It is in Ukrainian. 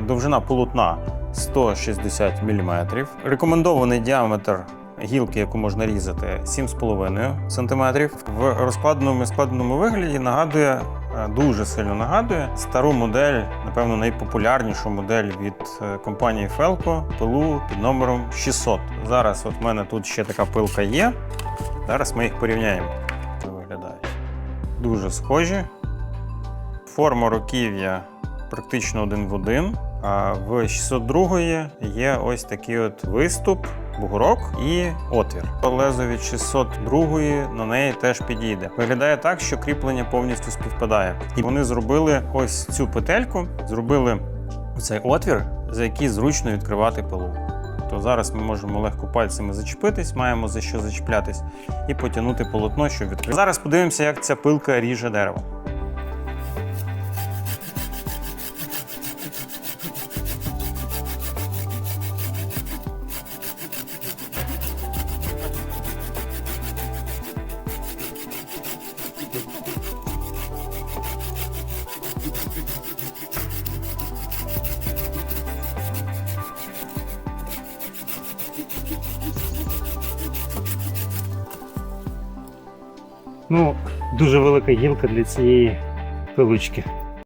Довжина полотна 160 мм. Рекомендований діаметр гілки, яку можна різати, 7,5 см. В розкладеному і складеному вигляді нагадує, е, дуже сильно нагадує стару модель, напевно, найпопулярнішу модель від е, компанії Felco, пилу під номером 600. Зараз от в мене тут ще така пилка є. Зараз ми їх порівняємо. Виглядають. Дуже схожі. Форма руків'я практично один в один. А в 602 є ось такий от виступ, бугорок і отвір. Лезо від 602 на неї теж підійде. Виглядає так, що кріплення повністю співпадає. І вони зробили ось цю петельку, зробили цей отвір, за який зручно відкривати пилу. То зараз ми можемо легко пальцями зачепитись, маємо за що зачіплятись, і потягнути полотно, щоб відкрити. Зараз подивимося, як ця пилка ріже дерево. Ну, дуже велика гілка для цієї пилочки.